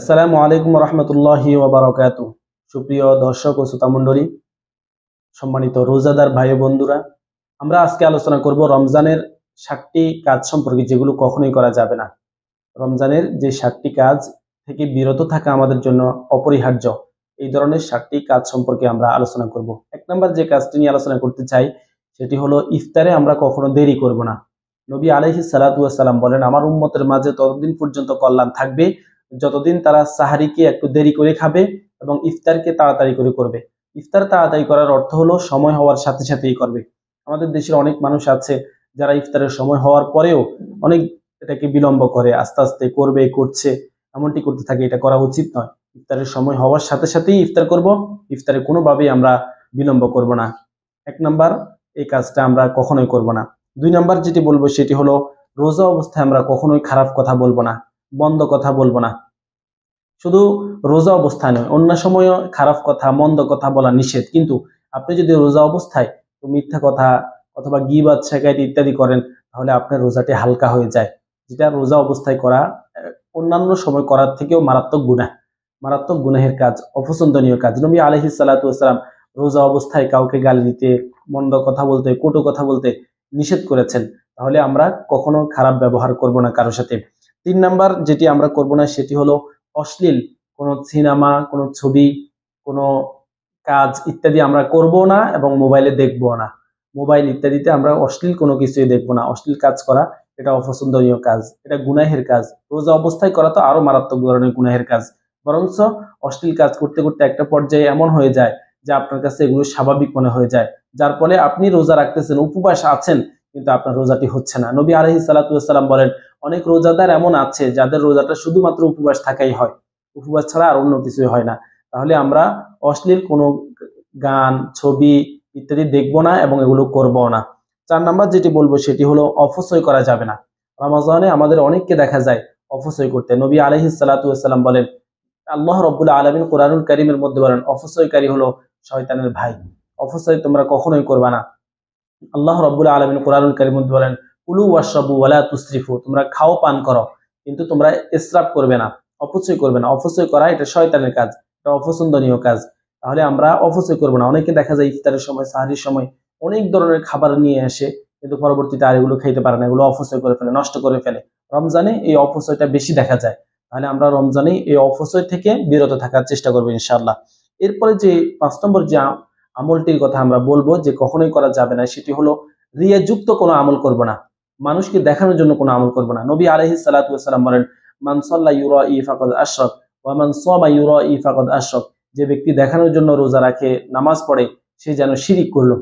আসসালামু আলাইকুম রহমতুল্লাহি ওবরাকাত সুপ্রিয় দর্শক ও শ্রোতামণ্ডলী সম্মানিত রোজাদার ভাই বন্ধুরা, আমরা আজকে আলোচনা করব রমজানের সাতটি কাজ সম্পর্কে, যেগুলো কখনোই করা যাবে না। রমজানের যে সাতটি কাজ থেকে বিরত থাকা আমাদের জন্য অপরিহার্য, এই ধরনের সাতটি কাজ সম্পর্কে আমরা আলোচনা করব। এক নম্বর যে কাজটি নিয়ে আলোচনা করতে চাই, সেটি হলো ইফতারে আমরা কখনো দেরি করব না। নবী আলহি সালাতাম বলেন, আমার উম্মতের মাঝে ততদিন পর্যন্ত কল্যাণ থাকবে যতদিন তারা সাহারিকে একটু দেরি করে খাবে এবং ইফতারকে তাড়াতাড়ি করে করবে। ইফতার তাড়াতাড়ি করার অর্থ হলো সময় হওয়ার সাথে সাথেই করবে। আমাদের দেশের অনেক মানুষ আছে যারা ইফতারের সময় হওয়ার পরেও অনেক এটাকে বিলম্ব করে, আস্তে আস্তে করবে, করছে। এমনটি করতে থাকে, এটা করা উচিত নয়। ইফতারের সময় হওয়ার সাথে সাথেই ইফতার করব। ইফতারে কোনোভাবেই আমরা বিলম্ব করব না। এক নাম্বার, এই কাজটা আমরা কখনোই করব না। দুই নাম্বার যেটি বলব সেটি হলো, রোজা অবস্থায় আমরা কখনোই খারাপ কথা বলব না, বন্ধ কথা বলব না। শুধু রোজা অবস্থায় নয়, অন্য সময়ও খারাপ কথা, মন্দ কথা বলা নিষেধ। কিন্তু আপনি যদি রোজা অবস্থায় মিথ্যা কথা অথবা গিবাদ শেখাইতে ইত্যাদি করেন, তাহলে আপনার রোজাটি হালকা হয়ে যায়। যেটা রোজা অবস্থায় করা অন্যান্য সময় করার থেকেও মারাত্মক গুনাহ। মারাত্মক গুনাহের কাজ, অপছন্দনীয় কাজ। নবী আলহি সাল্লাতাম রোজা অবস্থায় কাউকে গালি দিতে, মন্দ কথা বলতে, কটু কথা বলতে নিষেধ করেছেন। তাহলে আমরা কখনো খারাপ ব্যবহার করব না কারোর সাথে। তিন নাম্বার যেটি আমরা করব না, সেটি হলো অশ্লীল কোনো সিনেমা, কোনো ছবি, কোনো কাজ ইত্যাদি আমরা করব না এবং মোবাইলে দেখব না। মোবাইল ইত্যাদিতে আমরা অশ্লীল কোনো কিছুই দেখব না। অশ্লীল কাজ করা, এটা অপছন্দনীয় কাজ, এটা গুনাহের কাজ। রোজা অবস্থায় করা তো আরও মারাত্মক ধরনের গুনাহের কাজ। বরঞ্চ অশ্লীল কাজ করতে করতে একটা পর্যায়ে এমন হয়ে যায় যে আপনার কাছে এগুলো স্বাভাবিক মনে হয়ে যায়। যার ফলে আপনি রোজা রাখতেছেন, উপবাস আছেন, কিন্তু আপনার রোজাটি হচ্ছে না। নবী আলহি বলেন অনেক রোজাদার এমন আছে যাদের রোজাটা শুধুমাত্র উপবাস থাকাই হয়। উপবাস ছাড়া আর অন্য কিছুই হয় না। তাহলে আমরা অশ্লীল কোনো গান, ছবি ইত্যাদি দেখব না এবং এগুলো করব না। চার নাম্বার যেটি বলব সেটি হলো অপচয় করা যাবে না। রমাজানে আমাদের অনেককে দেখা যায় অপচয় করতে। নবী আলহি সাল্লাতাম বলেন, আল্লাহ রব্বুল্লাহ আলমিন কোরআনুল করিমের মধ্যে বলেন, অপচয়কারী হলো শয়তানের ভাই। অপচয় তোমরা কখনোই করবা না। আল্লাহ রব্বুল্লাহ আলমিন কোরআনুল করিম মধ্যে বলেন কুলু ওয়াশাবু ওয়ালা তুসরিফু, তোমরা খাও, পান করো। কিন্তু তোমরা ইসরাফ করবে না, অপচয় করবে না। অপচয় করা এটা শয়তানের কাজ, এটা অপছন্দনীয় কাজ। তাহলে আমরা অপচয় করব না। অনেকে দেখা যায় ইফতারের সময়, সাহারির সময় অনেক ধরনের খাবার নিয়ে আসে, কিন্তু পরবর্তীতে আর এগুলো খাইতে পারে না, এগুলো অপচয় করে ফেলে, নষ্ট করে ফেলে। রমজানে এই অপচয়টা বেশি দেখা যায়। তাহলে আমরা রমজানে এই অপচয় থেকে বিরত থাকার চেষ্টা করব ইনশাল্লাহ এরপরে যে পাঁচ নম্বর যে আমলটির কথা আমরা বলব, যে কখনোই করা যাবে না, সেটি হলো রিয়াযুক্ত কোনো আমল করব না। মানুষকে দেখানোর জন্য কোনো আমল করব না। নবী আলহি সাল্লাতাম বলেন মানসল্লা ইউরা ই ফাকদ আশরক ওয়া মান সোমা ইউরা ই ফাকদ আশরক। যে ব্যক্তি দেখানোর জন্য রোজা রাখে, নামাজ পড়ে, সে যেন শিরিক করল।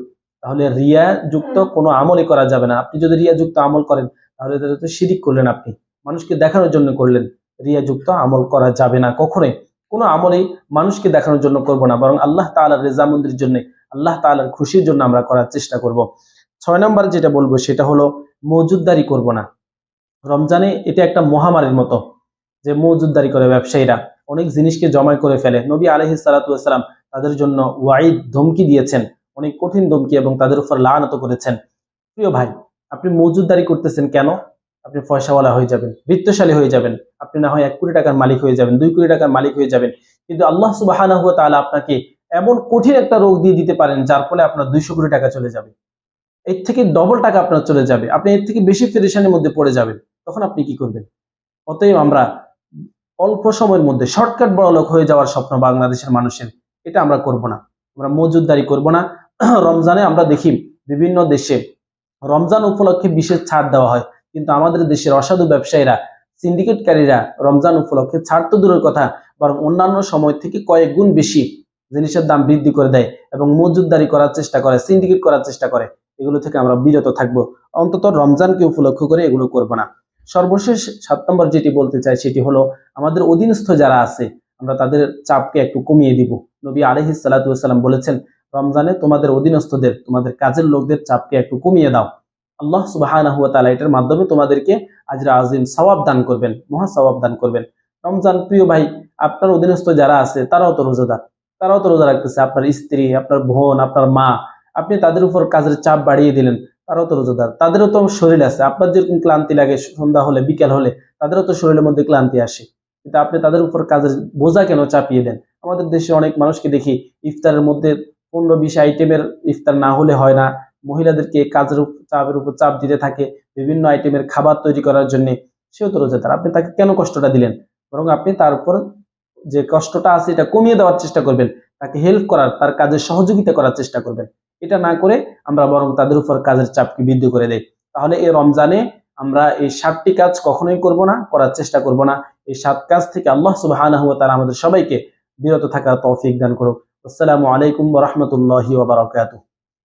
তাহলে রিয়া যুক্ত কোনো আমলই করা যাবে না। আপনি যদি রিয়া যুক্ত আমল করেন, তাহলে তো শিরিক করলেন আপনি। মানুষকে দেখানোর জন্য করলেন রিয়া যুক্ত আমল করা যাবে না কখনোই। কোনো আমলেই মানুষকে দেখানোর জন্য করব না, বরং আল্লাহ তাআলার রেজামন্দির জন্য, আল্লাহ তাআলার খুশির জন্য আমরা করার চেষ্টা করব। ছয় নম্বর যেটা বলব সেটা হলো মজুদদারি করব না। রমজানে এটা একটা মহামারীর মতো যে মজুদদারি করে ব্যবসায়ীরা। অনেক জিনিসকে জমাই করে ফেলে। নবী আলহি সালাতাম তাদের জন্য ওয়াইদ ধমকি দিয়েছেন। অনেক কঠিন ধমকি এবং তাদের উপর লানত করেছেন। প্রিয় ভাই, আপনি মজুদদারি করতেছেন কেন? আপনি পয়সাওয়ালা হয়ে যাবেন, বৃত্তশালী হয়ে যাবেন। আপনি না হয় এক কোটি টাকার মালিক হয়ে যাবেন, দুই কোটি টাকার মালিক হয়ে যাবেন। কিন্তু আল্লাহ সুবাহ আপনাকে এমন কঠিন একটা রোগ দিয়ে দিতে পারেন, যার ফলে আপনার দুইশো কোটি টাকা চলে যাবে। এর থেকে ডবল টাকা আপনার চলে যাবে। আপনি এর থেকে বেশি ফেরিসানের মধ্যে পড়ে যাবেন। তখন আপনি কি করবেন? অতএব আমরা অল্প সময়ের মধ্যে শর্টকাট বড় লোক হয়ে যাওয়ার স্বপ্ন বাংলাদেশের মানুষের, এটা আমরা করব না। আমরা মজুদদারি করব না। রমজানে আমরা দেখি বিভিন্ন দেশে রমজান উপলক্ষে বিশেষ ছাড় দেওয়া হয়। কিন্তু আমাদের দেশের অসাধু ব্যবসায়ীরা সিন্ডিকেটকারীরা রমজান উপলক্ষে ছাড় তো দূরের কথা, বরং অন্যান্য সময় থেকে কয়েক গুণ বেশি জিনিসের দাম বৃদ্ধি করে দেয় এবং মজুদদারি করার চেষ্টা করে সিন্ডিকেট করার চেষ্টা করে। এগুলো থেকে আমরা বিরত থাকব। অন্তত রমজানকে উপলক্ষ করে এগুলো করব না। সর্বশেষ সাত নম্বর যেটি বলতে চাই, সেটি হলো আমাদের অধীনস্থ যারা আছে, আমরা তাদের চাপকে একটু কমিয়ে দিব। নবী আলহি সাল্লাতাম বলেছেন, রমজানে তোমাদের অধীনস্থদের, তোমাদের কাজের লোকদের চাপকে একটু কমিয়ে দাও। আল্লাহ সুবাহ এটার মাধ্যমে তোমাদেরকে আজরা আজিম সওয়াব দান করবেন, মহা সওয়াব দান করবেন। রমজান, প্রিয় ভাই, আপনার অধীনস্থ যারা আছে, তারাও তো রোজাদার। তারাও তো রোজা রাখতেছে। আপনার স্ত্রী, আপনার বোন, আপনার মা আপনি তাদের উপর কাজের চাপ বাড়িয়ে দিলেন, তারাও তো রোজাদার। তাদেরও তো শরীর আছে, আপনার যেরকম ক্লান্তি লাগে, সন্ধ্যা হলে, বিকেল হলে, তাদেরও তো শরীরের মধ্যে ক্লান্তি আসে। কিন্তু আপনি তাদের উপর কাজের বোঝা কেন চাপিয়ে দেন? আমাদের দেশে অনেক মানুষকে দেখি ইফতারের মধ্যে পনেরো বিশ আইটেমের ইফতার না হলে হয় না। মহিলাদেরকে কাজের চাপের উপর চাপ দিতে থাকে, বিভিন্ন আইটেমের খাবার তৈরি করার জন্য। সেও তো রোজাদার। আপনি তাকে কেন কষ্টটা দিলেন? বরং আপনি তার উপর যে কষ্টটা আছে, এটা কমিয়ে দেওয়ার চেষ্টা করবেন। তাকে হেল্প করার, তার কাজে সহযোগিতা করার চেষ্টা করবেন। এটা না করে আমরা বরং তাদের উপর কাজের চাপকে বৃদ্ধি করে দেই। তাহলে এই রমজানে আমরা এই সাতটি কাজ কখনোই করব না, করার চেষ্টা করব না। এই সাত কাজ থেকে আল্লাহ ওয়া তাআলা আমাদের সবাইকে বিরত থাকার তৌফিক দান করুক। আসসালামু আলাইকুম রহমতুল্লাহ রাহমাতুল্লাহি ওয়া বারাকাতুহু।